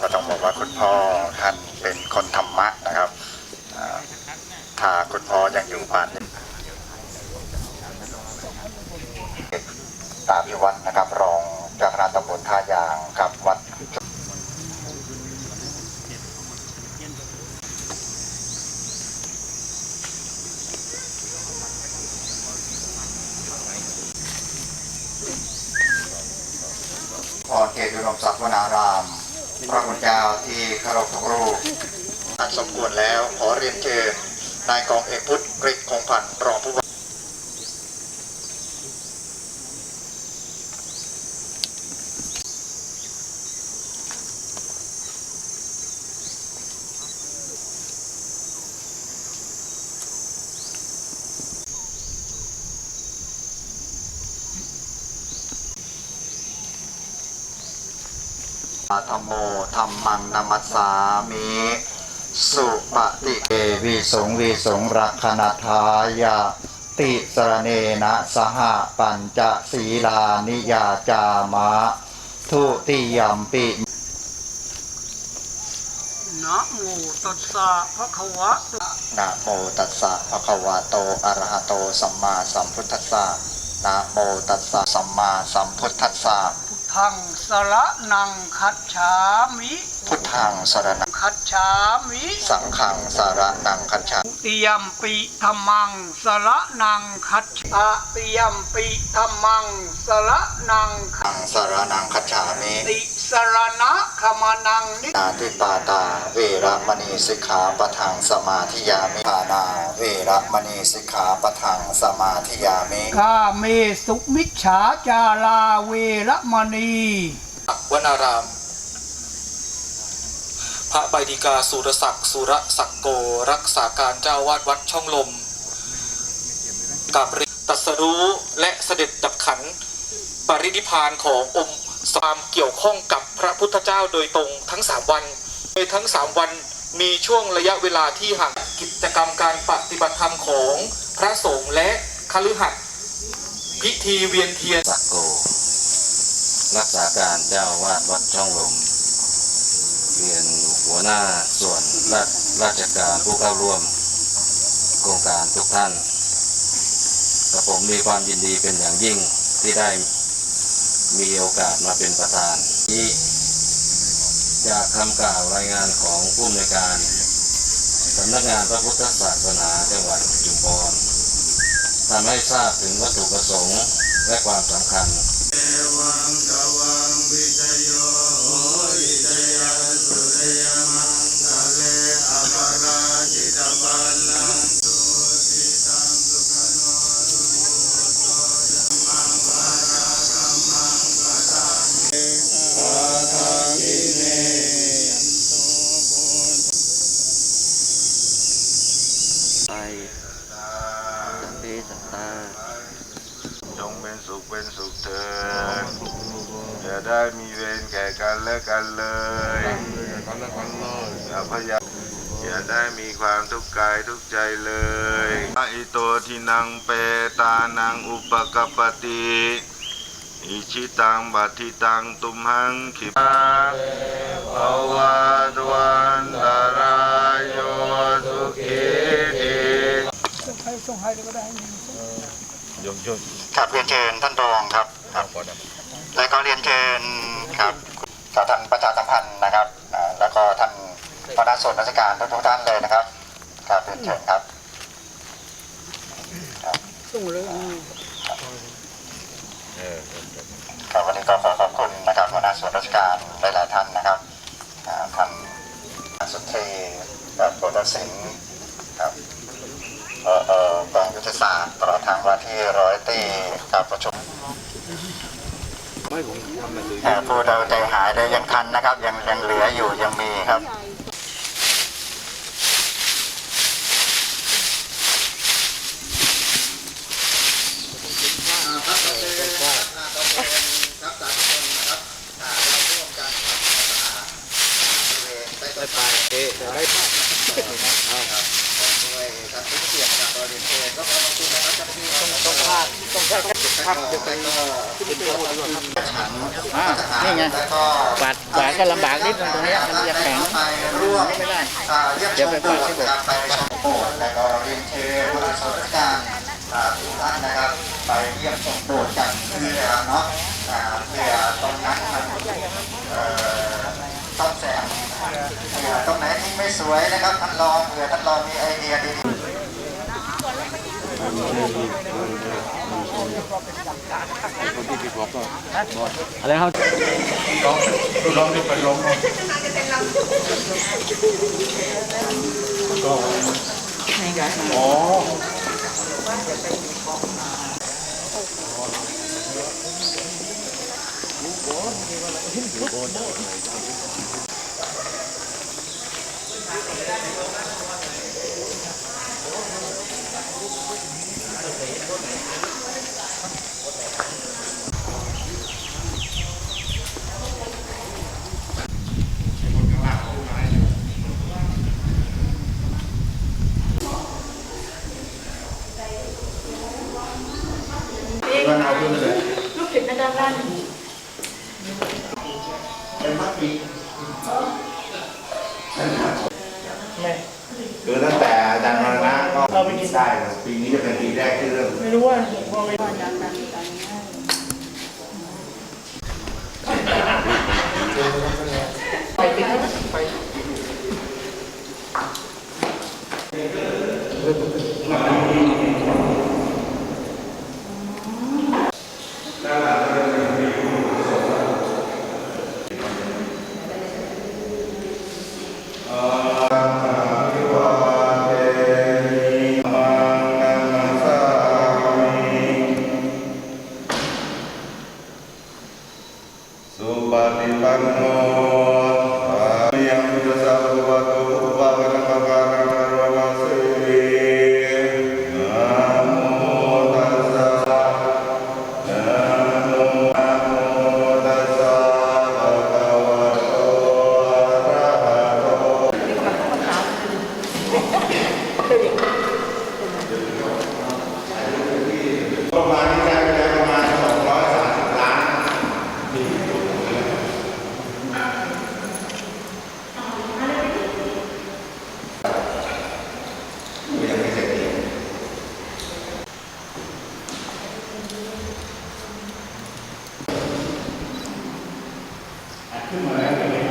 ก็ต้องบอกว่าคุณพ่อท่านเป็นคนธรรมะนะครับอ่าถ้าคุณพ่อยังอยู่ป่านตามที่วัดนะครับ รองเจ้าคณะตำบลท่ายางกับวัดพรเกตอุดมศักดิ์วนาราม พระคุณเจ้าที่เคารพทุกรูปอันสมควรแล้วขอเรียนเชิญนายกองเอกพุทธกริชคงพันธ์รองผู้ ธโมธรรมังนามัสสามิสุปฏิเอวิสงวิสงรักขณทายาติสรเนนะสหปัญจศีลานิยาจามะ ทุติยมปินะโมตัสสะภะคะวะโตนะโมตัสสะภะคะวะโตอะระหะโตสัมมาสัมพุทธัสสะนะโมตัสสะสัมมาสัมพุทธัสสะ พุทธังสระนังคัจฉามิพุทธังสรณังคัจฉามิสังฆังสารนังคัจฉาทุติยมปิธรรมังสระนังคัจฉาติยมปิธรรมังสระนังคัอังสารนังคัจฉามิติ สรณะขมานังนินาทิปาตาเวระมณีสิกขาปะทังสมาธิยามิทานาเวระมณีสิกขาปะทังสมาธิยามิกาเมสุมิจฉาจาลาเวระมณีวนาราม พระใบดีกาสุรศักดิ์สุรศักดิ์โกรักษาการเจ้าวาดวัดช่องลม กับเรียนตรัสรู้และเสด็จดับขันปรินิพพานขององค์ สามเกี่ยวข้องกับพระพุทธเจ้าโดยตรงทั้งสามวันโดยทั้งสามวันมีช่วงระยะเวลาที่ห่างกิจกรรมการปฏิบัติธรรมของพระสงฆ์และคฤหัสถ์พิธีเวียนเทียนสักโก รักษาการเจ้าวาดวัดช่องลมเรียนหัวหน้าส่วนราราชการผู้เข้าร่วม โครงการทุกท่านกับผมมีความยินดีเป็นอย่างยิ่งที่ได้ มีโอกาสมาเป็นประธานนี้จากคำกล่าวรายงานของผู้อำนวยการสำนักงานพระพุทธศาสนาจังหวัดจุมพรทำให้ทราบถึงวัตถุประสงค์และความสำคัญ อย่าได้มีเวรแก่กันและกันเลยอย่าพยาอย่าได้มีความทุกข์กายทุกข์ใจเลยอิโตทินังเปตานังอุปกปปติอิชิตังบัติตังตุมหังขิปาภวะตวันตารายโยสุขีทีครับเรียนเชิญท่านรองครับครับ แล้วก็เรียนเชิญครับกับท่านประชาสัมพันธ์นะครับอ่าแล้วก็ท่านพนักส่วนราชการทุกๆท่านเลยนะครับครับเรียนเชิญครับ ส่งเลยครับวันนี้ก็ขอขอบคุณนะครับหัวหน้าส่วนราชการหลายๆท่านนะครับอ่าท่านสุนทรีแบบโปรดสินครับเอ่อเอ่อกองยุทธศาสตร์ตลอดทางว่าที่ร้อยตีครับประชุมเอ่อ ผู้เราใจหายได้ยังทันนะครับ ยังยังเหลืออยู่ยังมีครับ ไปไปเอ๊ะ ด้วยท่านผู้เกียรติจากบริเวณเก็ขอขอบคุณนะครับเจ้าหน้าที่ต้องพาดต้องใช้ภาพจะไปก็เป็นตัวฉันอ่านี่ไงแล้วก็กวาดกวาดก็ลำบากนิดนึงตรงเนี้ยมันจะแข็งไปร่วมไม่ได้อ่าเยี่ยมชเดี๋ยวมไปโบฝากสที่ถ์โบสถ์นะครับไปชมโบสถ์แล้วก็เรียนเชิญผู้ราชการอ่าทุกท่านนะครับ ไปเยี่ยมชมโบสถ์กันเพื่อเนาะอ่าเพื่อตรงนั้นมันเอ่อต้องแซมเผื่อตรงไหนที่ไม่สวยนะครับท่านลองเผื่อท่านลองมีไอเดียดีๆ อะไรครับลูกศิษย์อาจาร ย์ลั่นคือตั้งแต่อาจารย์มรณะก็เราไม่กินได้เลยปีนี้จะเป็นปีแรกที่เริ่มไม่รู้ว่าพอไปอาจารย์ลั่นอาจารย์ให้ ปฏิปันโน Gracias.